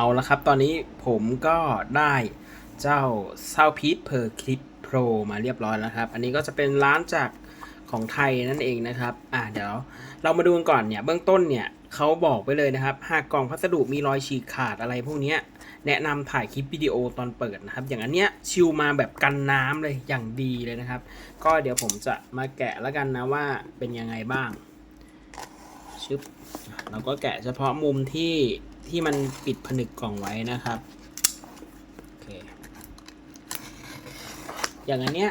เอาละครับ ตอนนี้ผมก็ได้เจ้า s o u t p i e c per clip pro มาเรียบร้อยแล้วครับ อันนี้ก็จะเป็นร้านจากของไทยนั่นเองนะครับ อ่าเดี๋ยวเรามาดูกันก่อนเนี่ย เบื้องต้นเนี่ยเขาบอกไว้เลยนะครับ หากกล่องพัสดุมีรอยฉีกขาดอะไรพวกนี้แนะนำถ่ายคลิปวิดีโอตอนเปิดนะครับ อย่างอันเนี้ยชิลมาแบบกันน้ำเลยอย่างดีเลยนะครับ ก็เดี๋ยวผมจะมาแกะแล้วกันนะว่าเป็นยังไงบ้างชึบเราก็แกะเฉพาะมุมที่ ที่มันปิดผนึกกล่องไว้นะครับโอเคอย่างอันเนี้ย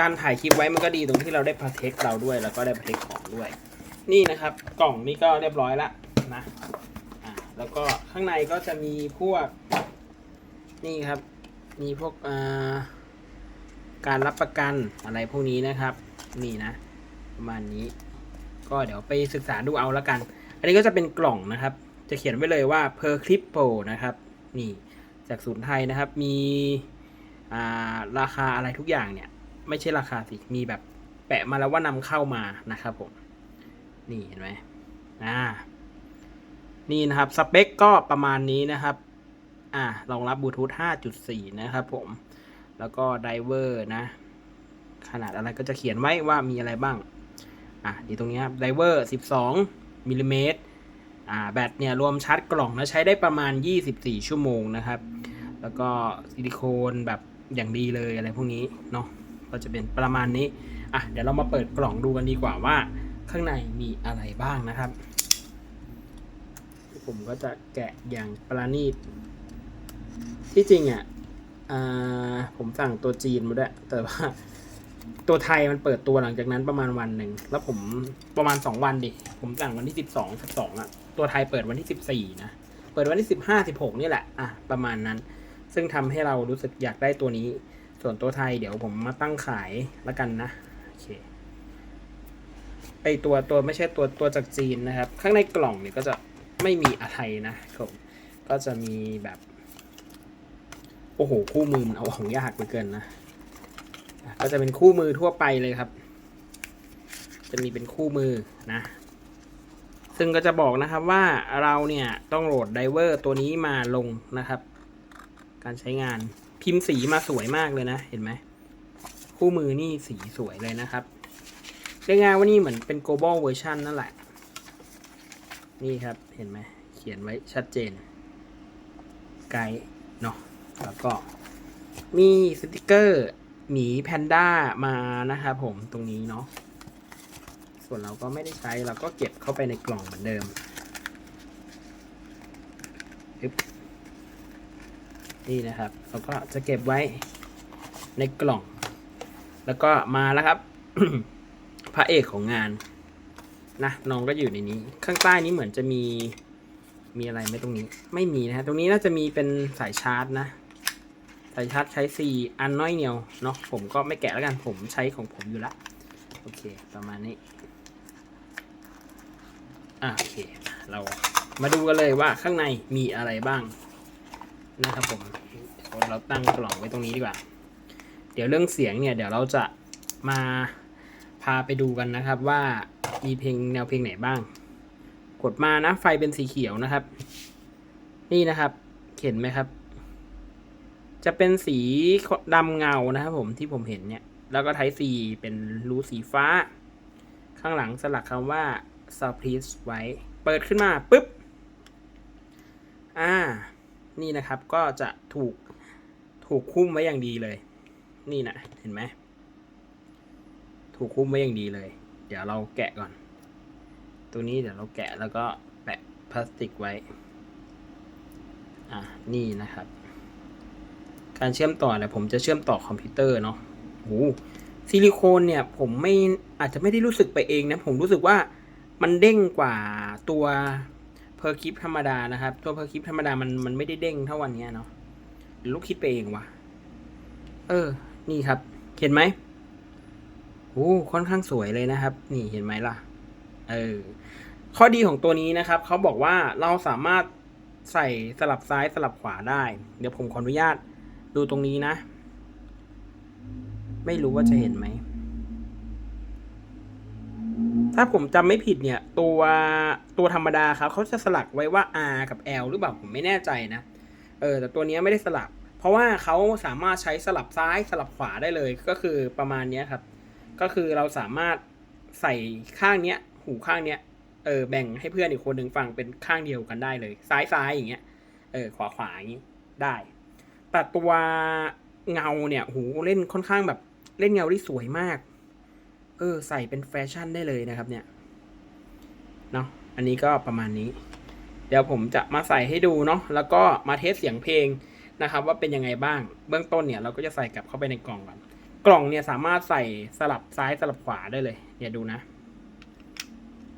การถ่ายคลิปไว้มันก็ดีตรงที่เราได้พ r o เทคเราด้วยแล้วก็ได้พ r o เทคของด้วย นี่นะครับกล่องนี้ก็เรียบร้อยละนะอ่าแล้วก็ข้างในก็จะมีพวก นี่ครับ มีพวกอ่าการรับประกันอะไรพวกนี้นะครับ นี่นะ ประมาณนี้ ก็เดี๋ยวไปศึกษาดูเอาล้วกัน อันนี้ก็จะเป็นกล่องนะครับ จะเขียนไว้เลยว่า per clip pro นะครับ นี่จากศูนย์ไทยนะครับ มีาราคาอะไรทุกอย่างเนี่ย ไม่ใช่ราคาสิ มีแบบแปะมาแล้วว่านำเข้ามานะครับผม นี่เห็นไหมอ่า นี่นะครับ สเปคก็ประมาณนี้นะครับ อ่ารองรับบลูทูธ5.4 นะครับผม แล้วก็ไดเวอร์นะ ขนาดอะไรก็จะเขียนไว้ว่ามีอะไรบ้าง อะดีตรงนี้ครับไดเวอร์12 มิลลิเมตรอ่าแบตเนี่ยรวมชาร์จกล่องนะใช้ได้ประมาณ 24 ชั่วโมงนะครับ แล้วก็ซิลิโคนแบบอย่างดีเลยอะไรพวกนี้เนาะก็จะเป็นประมาณนี้อะเดี๋ยวเรามาเปิดกล่องดูกันดีกว่าว่า ข้างในมีอะไรบ้างนะครับ ผมก็จะแกะอย่างประณีตที่จริงอะอ่าผมสั่งตัวจีนมาด้วยแต่ว่า ตัวไทยมันเปิดตัวหลังจากนั้นประมาณวันหนึ่ง แล้วผมประมาณสองวันดิ ผมสั่งวันที่สิบสองสิบสองอะ ตัวไทยเปิดวันที่สิบสี่นะ เปิดวันที่สิบห้าสิบหกนี่แหละ อะ ประมาณนั้น ซึ่งทำให้เรารู้สึกอยากได้ตัวนี้ ส่วนตัวไทยเดี๋ยวผมมาตั้งขายแล้วกันนะ โอเค ไอตัวตัวไม่ใช่ตัวตัวจากจีนนะครับ ข้างในกล่องเนี่ยก็จะไม่มีอะไรนะครับก็จะมีแบบ โอ้โห คู่มือมันเอาของยากเหลือเกินนะ ก็จะเป็นคู่มือทั่วไปเลยครับ จะมีเป็นคู่มือนะ ซึ่งก็จะบอกนะครับว่าเราเนี่ยต้องโหลดไดเวอร์ตัวนี้มาลงนะครับ การใช้งานพิมพ์สีมาสวยมากเลยนะ เห็นไหม คู่มือนี่สีสวยเลยนะครับเรียกง่ายว่านี่เหมือนเป็น global version นั่นแหละ นี่ครับเห็นไหม เขียนไว้ชัดเจน ไกด์เนาะแล้วก็มีสติกเกอร์ หมีแพนด้ามานะครับผมตรงนี้เนาะส่วนเราก็ไม่ได้ใช้เราก็เก็บเข้าไปในกล่องเหมือนเดิมนี่นะครับเราก็จะเก็บไว้ในกล่อง แล้วก็มาแล้วครับ พระเอกของงานนะน้องก็อยู่ในนี้ ข้างใต้นี้เหมือนจะมีมีอะไรไหมตรงนี้ ไม่มีนะฮะตรงนี้น่าจะมีเป็นสายชาร์จนะ สายชาร์จใช้ 4 อันน้อยเหนียวเนาะผมก็ไม่แกะแล้วกันผมใช้ของผมอยู่ละโอเค ประมาณนี้อะโอเค เรามาดูกันเลยว่าข้างในมีอะไรบ้างนะครับผมเราตั้งกล่องไว้ตรงนี้ดีกว่า เดี๋ยวเรื่องเสียงเนี่ย เดี๋ยวเราจะมาพาไปดูกันนะครับ ว่ามีเพลงแนวเพลงไหนบ้าง กดมานะไฟเป็นสีเขียวนะครับ นี่นะครับ เห็นไหมครับ จะเป็นสีดำเงานะครับผมที่ผมเห็นเนี่ย แล้วก็ไทสีเป็นรูสีฟ้า ข้างหลังสลักคำว่า surprise ไว้ เปิดขึ้นมาปุ๊บ อ่า นี่นะครับก็จะถูกถูกคุ้มไว้อย่างดีเลย นี่นะเห็นไหม ถูกคุ้มไว้อย่างดีเลย เดี๋ยวเราแกะก่อน ตัวนี้เดี๋ยวเราแกะแล้วก็แปะพลาสติกไว้ อ่านี่นะครับ การเชื่อมต่อเนี่ยผมจะเชื่อมต่อคอมพิวเตอร์เนาะโอ้ซิลิโคนเนี่ยผมไม่อาจจะไม่ได้รู้สึกไปเองนะ ผมรู้สึกว่ามันเด้งกว่าตัวเพอร์คิปธรรมดานะครับ ตัวเพอร์คิปธรรมดามันมันไม่ได้เด้งเท่าวันนี้เนาะหรือลูกคิดไปเองวะเออ นี่ครับ เห็นไหมโอ้ค่อนข้างสวยเลยนะครับ นี่เห็นไหมล่ะ เออ ข้อดีของตัวนี้นะครับ เขาบอกว่าเราสามารถใส่สลับซ้ายสลับขวาได้ เดี๋ยวผมขออนุญาต ดูตรงนี้นะ ไม่รู้ว่าจะเห็นไหม ถ้าผมจำไม่ผิดเนี่ย ตัวตัวธรรมดาครับเขาจะสลักไว้ว่า R กับ L หรือเปล่าผมไม่แน่ใจนะ เออ แต่ตัวนี้ไม่ได้สลับ เพราะว่าเขาสามารถใช้สลับซ้ายสลับขวาได้เลย ก็คือประมาณนี้ครับ ก็คือเราสามารถใส่ข้างเนี้ย หูข้างเนี้ยเออแบ่งให้เพื่อนอีกคนหนึ่งฟังเป็นข้างเดียวกันได้เลย ซ้ายซ้ายอย่างเงี้ยเออขวาขวาอย่างงี้ได้ แต่ตัวเงาเนี่ยหูเล่นค่อนข้างแบบเล่นเงาที่สวยมาก เออ ใส่เป็นแฟชั่นได้เลยนะครับเนี่ย เนาะอันนี้ก็ประมาณนี้ เดี๋ยวผมจะมาใส่ให้ดูเนาะแล้วก็มาเทสเสียงเพลงนะครับ ว่าเป็นยังไงบ้าง เบื้องต้นเนี่ยเราก็จะใส่กลับเข้าไปในกล่องก่อนกล่องเนี่ยสามารถใส่สลับซ้ายสลับขวาได้เลย เนี่ยดูนะ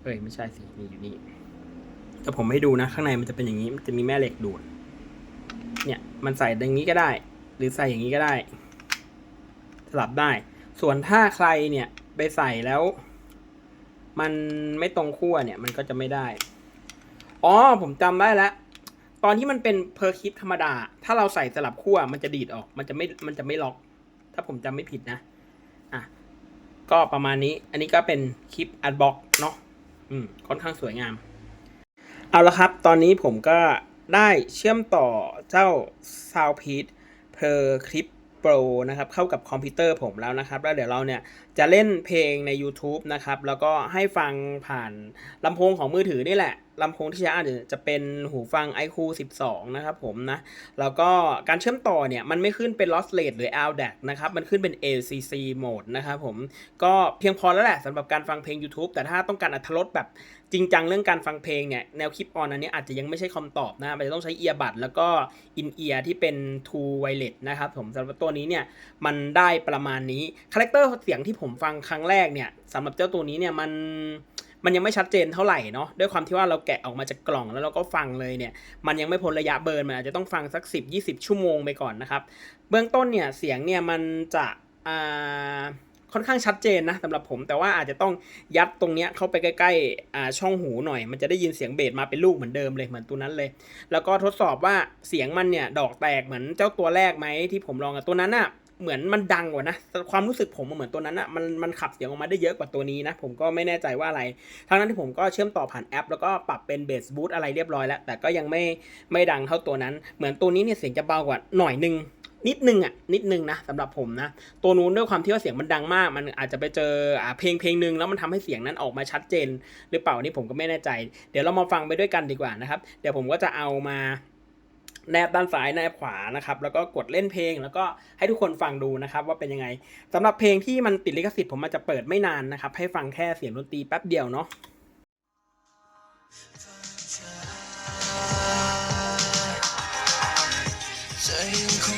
เอ้ยไม่ใช่สินี่อยู่นี่แต่ผมให้ดูนะ ข้างในมันจะเป็นอย่างนี้มันจะมีแม่เหล็กดูด เนี่ยมันใส่อย่างนี้ก็ได้ หรือใส่อย่างนี้ก็ได้ สลับได้ ส่วนถ้าใครเนี่ยไปใส่แล้ว มันไม่ตรงขั้วเนี่ยมันก็จะไม่ได้ อ๋อผมจำได้แล้ว ตอนที่มันเป็นเพอร์คิดธรรมดา ถ้าเราใส่สลับขั้วมันจะดีดออก มันจะไม่มันจะไม่ล็อก ถ้าผมจำไม่ผิดนะ อะก็ประมาณนี้ อันนี้ก็เป็นคลิปอัดบ็อกเนาะ อืม ค่อนข้างสวยงาม เอาละครับ ตอนนี้ผมก็ ได้เชื่อมต่อเจ้า Soundpeak Per Clip Pro นะครับเข้ากับคอมพิวเตอร์ผมแล้วนะครับแล้วเดี๋ยวเราเนี่ยจะเล่นเพลงใน YouTube นะครับแล้วก็ให้ฟังผ่านลำโพงของมือถือนี่แหละลำโพงที่ใช้อาจจะเป็นหูฟัง iQ 12 นะครับผมนะแล้วก็การเชื่อมต่อเนี่ยมันไม่ขึ้นเป็น lossless หรือ LDAC นะครับมันขึ้นเป็น ACC mode นะครับผมก็เพียงพอแล้วแหละสำหรับการฟังเพลง YouTube แต่ถ้าต้องการอัธรสแบบ จริงจังเรื่องการฟังเพลงเนี่ยแนวคลิปออนอันนี้อาจจะยังไม่ใช่คำตอบนะมันจะต้องใช้เอียบัดแล้วก็อินเอียร์ที่เป็น True Wireless นะครับผมสำหรับตัวนี้เนี่ยมันได้ประมาณนี้คาแรคเตอร์เสียงที่ผมฟังครั้งแรกเนี่ยสำหรับเจ้าตัวนี้เนี่ยมันมันยังไม่ชัดเจนเท่าไหร่เนาะด้วยความที่ว่าเราแกะออกมาจากกล่องแล้วเราก็ฟังเลยเนี่ยมันยังไม่พ้นระยะเบิร์นมันอาจจะต้องฟังสัก 10-20 ชั่วโมงไปก่อนนะครับเบื้องต้นเนี่ยเสียงเนี่ยมันจะอ่า ค่อนข้างชัดเจนนะสำหรับผมแต่ว่าอาจจะต้องยัดตรงเนี้ยเข้าไปใกล้ๆช่องหูหน่อย มันจะได้ยินเสียงเบสมาเป็นลูกเหมือนเดิมเลยเหมือนตัวนั้นเลย แล้วก็ทดสอบว่าเสียงมันเนี่ยดอกแตกเหมือนเจ้าตัวแรกไหมที่ผมลองกับตัวนั้นอะเหมือนมันดังกว่านะความรู้สึกผมมันเหมือนตัวนั้นอะมันมันขับเสียงออกมาได้เยอะกว่าตัวนี้นะ ผมก็ไม่แน่ใจว่าอะไรทั้งนั้นที่ผมก็เชื่อมต่อผ่านแอป แล้วก็ปรับเป็นเบสบูทอะไรเรียบร้อยแล้ว แต่ก็ยังไม่ไม่ดังเท่าตัวนั้น เหมือนตัวนี้เนี่ยเสียงจะเบากว่าหน่อยนึง นิดนึงอะนิดนึงนะสำหรับผมนะตัวนู้นด้วยความที่ว่าเสียงมันดังมาก มันอาจจะไปเจออ่าเพลงเพลงหนึ่งแล้วมันทำให้เสียงนั้นออกมาชัดเจน หรือเปล่านี่ผมก็ไม่แน่ใจ เดี๋ยวเรามาฟังไปด้วยกันดีกว่านะครับเดี๋ยวผมก็จะเอามาแนบด้านซ้ายแนบขวานะครับแล้วก็กดเล่นเพลงแล้วก็ให้ทุกคนฟังดูนะครับว่าเป็นยังไงสำหรับเพลงที่มันติดลิขสิทธิ์ผมมันจะเปิดไม่นานนะครับให้ฟังแค่เสียงดนตรีแป๊บเดียวเนาะเธอยังคง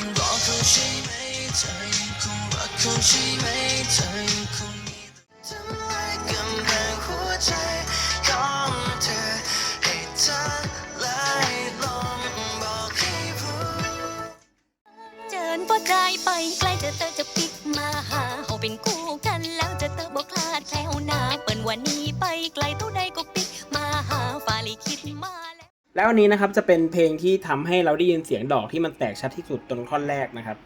ใช่ไหมเธอยังคงรักเขาใช่ไหมเธอยังคงมีทำลายกำแพงหัวใจของเธอให้เธอไหลลงบอกให้รู้เจินบ่ได้ไปไกลเธอเธอจะปิกมาหาเฮาเป็นคู่กันแล้วเธอเธอบอกคลาดแล้วนาเปิ้นวันนี้ไปไกลเท่าใดก็ แล้วอันนี้นะครับจะเป็นเพลงที่ทำให้เราได้ยินเสียงดอกที่มันแตกชัดที่สุดตรงท่อนแรกนะครับ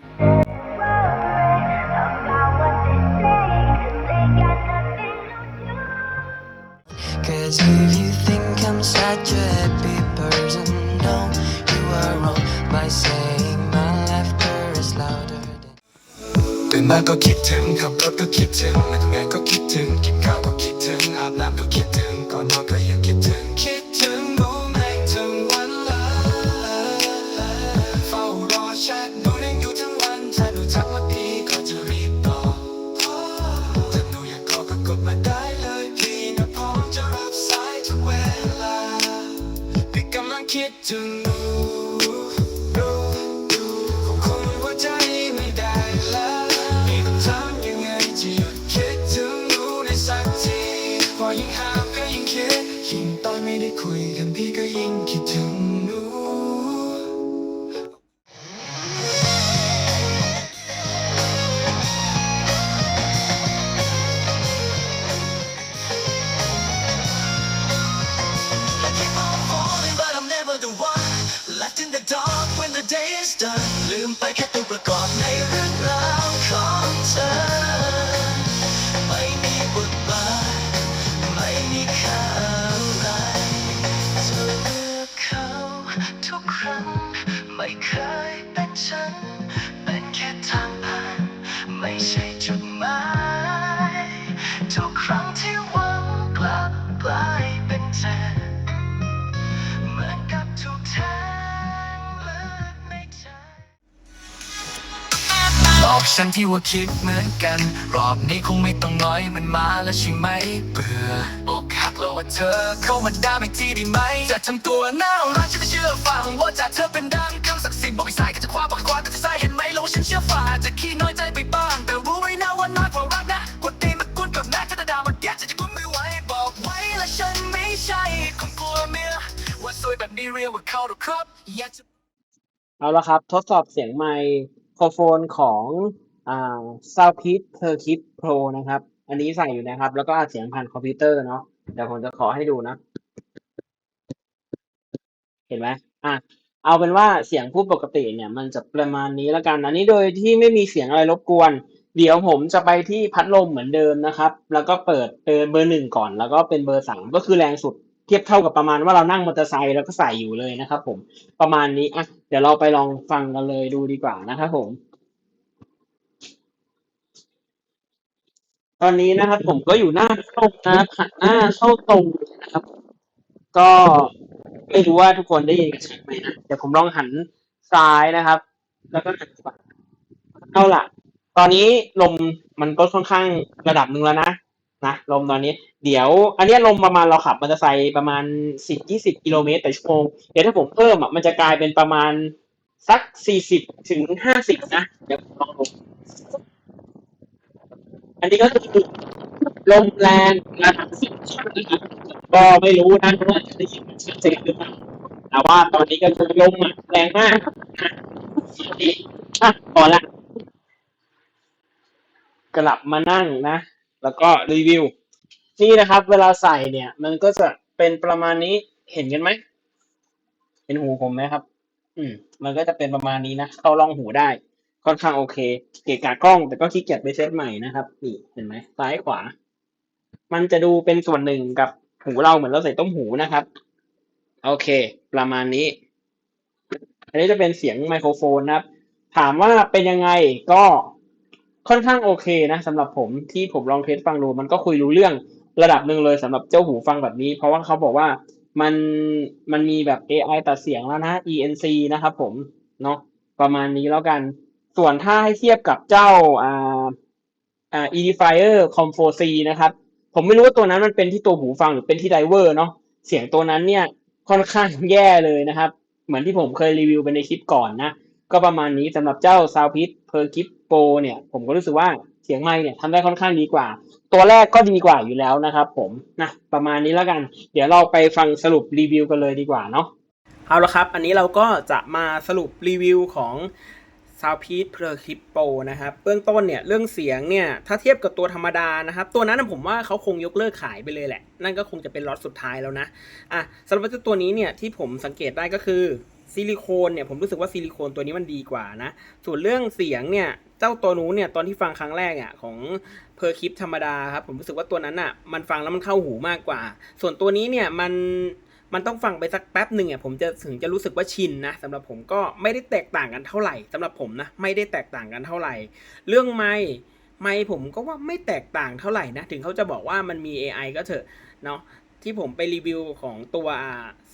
Cause if you think I'm such a happy person, no, you are wrong by saying my laughter is louder than ตื่นมาก็คิดถึงขับรถก็คิดถึงทำงานก็คิดถึงกินข้าวก็คิดถึงอาบน้ำก็คิดถึงก่อนนอนก็ยังคิดถึงคิดถึง ฉันที่ว่าคิดเหมือนกัน รอบนี้คงไม่ต้องน้อยมันมาแล้วใช่ไหมเบื่ออกหักแล้วว่าเธอเข้ามาได้อีกทีด้ไหมจะทำตัวน่ารักฉันจะเชื่อฟังว่าจากเธอเป็นดังคำศักดิ์สิทธิ์บอกให้สายก็จะคว้าบอกให้คว้าก็จะสายเห็นไหมแล้วว่าฉันเชื่อฝ่าจะขี้น้อยใจไปบ้าง แต่รู้ไว้นะว่าน้อยกว่ารักนะกดตีมากวนกับแม่ถ้าจะด่ามันแย่จะจะกุ้มไม่ไหวบอกไว้และฉันไม่ใช่คนกลัวเมียว่าสวยแบบนี้เรียกว่าเข้าหรอครับอยากจะเอาละครับ ทดสอบเสียงไมโครโฟนของ อ่า Soundpeak Per Kit Pro นะครับ อันนี้ใส่อยู่นะครับ แล้วก็อัดเสียงผ่านคอมพิวเตอร์เนาะเดี๋ยวผมจะขอให้ดูนะ เห็นไหมอะเอาเป็นว่าเสียงผู้ปกติเนี่ย มันจะประมาณนี้แล้วกัน อันนี้โดยที่ไม่มีเสียงอะไรรบกวน เดี๋ยวผมจะไปที่พัดลมเหมือนเดิมนะครับ แล้วก็เปิดเป็นเบอร์หนึ่งก่อน แล้วก็เป็นเบอร์สามก็คือแรงสุดเทียบเท่ากับประมาณว่าเรานั่งมอเตอร์ไซค์แล้วก็ใส่อยู่เลยนะครับผมประมาณนี้อะเดี๋ยวเราไปลองฟังกันเลยดูดีกว่านะครับผม ต อนนี้นะครับ ผมก็อยู่หน้าเข้านะครับหันหน้าเข้าตรงนะครับ ก็ไม่รู้ว่าทุกคนได้ยินกันชัดไหมนะเดี๋ยวผมลองหันซ้ายนะครับ แล้วก็หันขวาเอาละตอนนี้ลมมันก็ค่อนข้างระดับหนึ่งแล้วนะนะลมตอนนี้ เดี๋ยว อันนี้ลมประมาณเราขับมอเตอร์ไซค์ประมาณสิบยี่สิบกิโลเมตรต่อชั่วโมงเดี๋ยวถ้าผมเพิ่มอะมันจะกลายเป็นประมาณสักสี่สิบถึงห้าสิบนะเดี๋ยวผมลองลง อันนี้ก็คือลมแรงระดับสิบนะครับก็ไม่รู้นะว่าจะได้ยินชัดเจนหรือเปล่าแต่ว่าตอนนี้ก็คือลมแรงมากนะอันนี้อะพอละกลับมานั่งนะ แล้วก็รีวิว นี่นะครับ เวลาใส่เนี่ย มันก็จะเป็นประมาณนี้เห็นกันไหมเห็นหูผมไหมครับ อืม มันก็จะเป็นประมาณนี้นะ เข้าร่องหูได้ ค่อนข้างโอเค เกะกะกล้อง แต่ก็ขี้เกียจไปเซตใหม่นะครับนี่เห็นไหมซ้ายขวา มันจะดูเป็นส่วนหนึ่งกับหูเราเหมือนเราใส่ต้มหูนะครับ โอเค ประมาณนี้ อันนี้จะเป็นเสียงไมโครโฟนนะครับ ถามว่าเป็นยังไงก็ค่อนข้างโอเคนะสำหรับผมที่ผมลองเทสฟังดูมันก็คุยรู้เรื่องระดับหนึ่งเลยสำหรับเจ้าหูฟังแบบนี้ เพราะว่าเขาบอกว่ามันมันมีแบบ AI ตัดเสียงแล้วนะ ENC นะครับผมเนาะประมาณนี้แล้วกัน ส่วนถ้าให้เทียบกับเจ้าอ่าอ่า Edifier Com 4C นะครับ ผมไม่รู้ว่าตัวนั้นมันเป็นที่ตัวหูฟังหรือเป็นที่ไดเวอร์เนาะเสียงตัวนั้นเนี่ยค่อนข้างแย่เลยนะครับ เหมือนที่ผมเคยรีวิวไปในคลิปก่อนนะ ก็ประมาณนี้สำหรับเจ้า Soundpeak Per Kit Pro เนี่ย ผมก็รู้สึกว่าเสียงไมค์เนี่ยทำได้ค่อนข้างดีกว่า ตัวแรกก็ดีกว่าอยู่แล้วนะครับผมนะประมาณนี้แล้วกัน เดี๋ยวเราไปฟังสรุปรีวิวกันเลยดีกว่าเนาะเอาละครับ อันนี้เราก็จะมาสรุปรีวิวของ Soundpeak Per Kit Pro นะครับเบื้องต้นเนี่ยเรื่องเสียงเนี่ยถ้าเทียบกับตัวธรรมดานะครับตัวนั้นนะผมว่าเขาคงยกเลิกขายไปเลยแหละ นั่นก็คงจะเป็นล็อตสุดท้ายแล้วนะอะสำหรับเจ้าตัวนี้เนี่ยที่ผมสังเกตได้ก็คือซิลิโคนเนี่ยผมรู้สึกว่าซิลิโคนตัวนี้มันดีกว่านะ ส่วนเรื่องเสียงเนี่ยเจ้าตัวนู้นเนี่ยตอนที่ฟังครั้งแรกอะของเพอร์คลิปธรรมดาครับผมรู้สึกว่าตัวนั้นอะมันฟังแล้วมันเข้าหูมากกว่า ส่วนตัวนี้เนี่ยมัน มันต้องฟังไปสักแป๊บหนึ่งอะผมจะถึงจะรู้สึกว่าชินนะสำหรับผมก็ไม่ได้แตกต่างกันเท่าไหร่สำหรับผมนะไม่ได้แตกต่างกันเท่าไหร่ เรื่องไมค์ไมค์ผมก็ว่าไม่แตกต่างเท่าไหร่นะ ถึงเขาจะบอกว่ามันมี AI ก็เถอะเนาะที่ผมไปรีวิวของตัว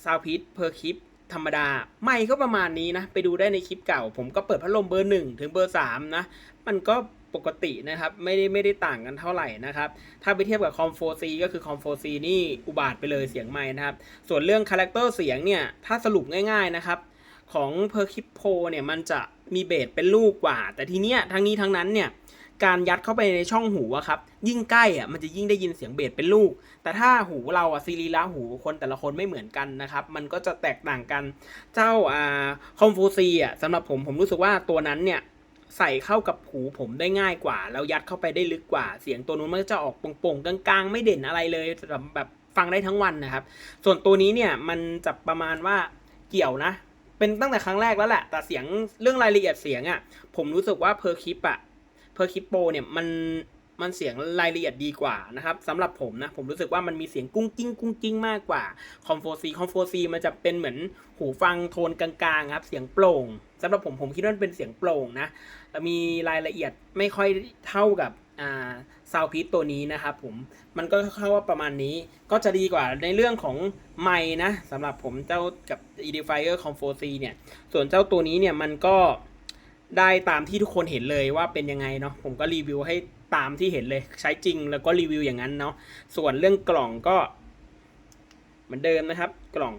ซาวพิทเพอร์คลิปธรรมดา ไม่ก็ประมาณนี้นะ ไปดูได้ในคลิปเก่า ผมก็เปิดพัดลมเบอร์หนึ่งถึงเบอร์สามนะ มันก็ ปกตินะครับไม่ได้ไม่ได้ต่างกันเท่าไหร่นะครับ ถ้าไปเทียบกับคอมโฟซีก็คือคอมโฟซีนี่อุบาทไปเลยเสียงไม่นะครับ ส่วนเรื่องคาแรคเตอร์เสียงเนี่ยถ้าสรุปง่าย ๆนะครับ ของเพอร์คิปโพเนี่ยมันจะมีเบสเป็นลูกกว่า แต่ทีเนี้ยทั้งนี้ทั้งนั้นเนี่ยการยัดเข้าไปในช่องหูอะครับ ยิ่งใกล้อะมันจะยิ่งได้ยินเสียงเบสเป็นลูก แต่ถ้าหูเราอะซีรีระหูคนแต่ละคนไม่เหมือนกันนะครับ มันก็จะแตกต่างกัน เจ้าอ่าคอมฟูซีอะสำหรับผมผมรู้สึกว่าตัวนั้นเนี่ย ใส่เข้ากับหูผมได้ง่ายกว่า แล้วยัดเข้าไปได้ลึกกว่า เสียงตัวนู้นมันก็จะออกโป่งๆกลางๆ ไม่เด่นอะไรเลยแบบฟังได้ทั้งวันนะครับ ส่วนตัวนี้เนี่ยมันจะประมาณว่าเกี่ยวนะ เป็นตั้งแต่ครั้งแรกแล้วแหละ แต่เสียงเรื่องรายละเอียดเสียงอะ่ะ ผมรู้สึกว่าเพอร์คลิปอะเพอร์คลิปโปเนี่ยมัน มันเสียงรายละเอียดดีกว่านะครับสำหรับผมนะ ผมรู้สึกว่ามันมีเสียงกุ้งกิ้งกุ้งกิ้งมากกว่าคอมโฟซีคอมโฟซีมันจะเป็นเหมือนหูฟังโทนกลางๆครับ เสียงโปร่งสำหรับผมผมคิดว่ามันเป็นเสียงโปร่งนะแล้วมีรายละเอียดไม่ค่อยเท่ากับอ่าซาวพีทตัวนี้นะครับผมมันก็เข้าว่าประมาณนี้ก็จะดีกว่าในเรื่องของไมค์นะสำหรับผมเจ้ากับ Edifier c o m f o c เนี่ย ส่วนเจ้าตัวนี้เนี่ยมันก็ได้ตามที่ทุกคนเห็นเลยว่าเป็นยังไงเนาะผมก็รีวิวให้ ตามที่เห็นเลยใช้จริงแล้วก็รีวิวอย่างนั้นเนาะส่วนเรื่องกล่องก็เหมือนเดิมนะครับ กล่อง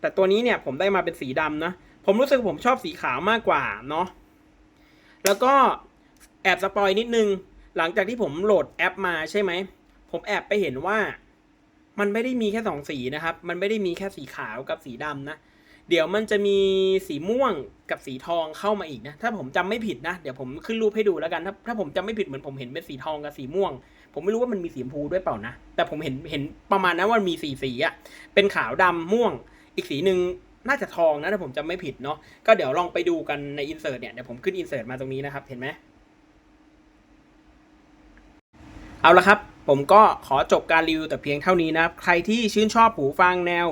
แต่ตัวนี้เนี่ยผมได้มาเป็นสีดำนะผมรู้สึกผมชอบสีขาวมากกว่าเนาะแล้วก็แอบสปอยนิดนึง หลังจากที่ผมโหลดแอปมาใช่ไหม ผมแอบไปเห็นว่า มันไม่ได้มีแค่สองสีนะครับ มันไม่ได้มีแค่สีขาวกับสีดำนะ เดี๋ยวมันจะมีสีม่วงกับสีทองเข้ามาอีกนะ ถ้าผมจำไม่ผิดนะ เดี๋ยวผมขึ้นรูปให้ดูแล้วกัน ถ้าถ้าผมจำไม่ผิดเหมือนผมเห็นเป็นสีทองกับสีม่วง ผมไม่รู้ว่ามันมีสีชมพูด้วยเปล่านะ แต่ผมเห็นเห็นประมาณนั้นว่ามีสีสีอะเป็นขาวดำม่วง อีกสีหนึ่งน่าจะทองนะถ้าผมจำไม่ผิดเนาะ ก็เดี๋ยวลองไปดูกันในอินเสิร์ตเนี่ย เดี๋ยวผมขึ้นอินเสิร์ตมาตรงนี้นะครับ เห็นไหมเอาละครับ ผมก็ขอจบการรีวิวแต่เพียงเท่านี้นะครับ ใครที่ชื่นชอบหูฟังแนว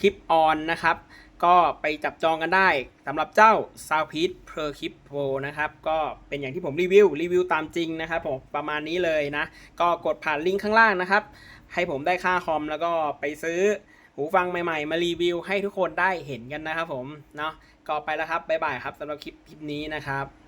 คลิปออนนะครับ ก็ไปจับจองกันได้สำหรับเจ้า s o u n d p e c e Per Clip Pro นะครับ ก็เป็นอย่างที่ผมรีวิว รีวิวตามจริงนะครับผมประมาณนี้เลยนะ ก็กดผ่านลิงก์ข้างล่างนะครับ ให้ผมได้ค่าคอมแล้วก็ไปซื้อหูฟังใหม่ๆ มารีวิวให้ทุกคนได้เห็นกันนะครับผม เนาะก็ไปแล้วครับ บ๊ายบายครับสำหรับคลิปคลิปนี้นะครับ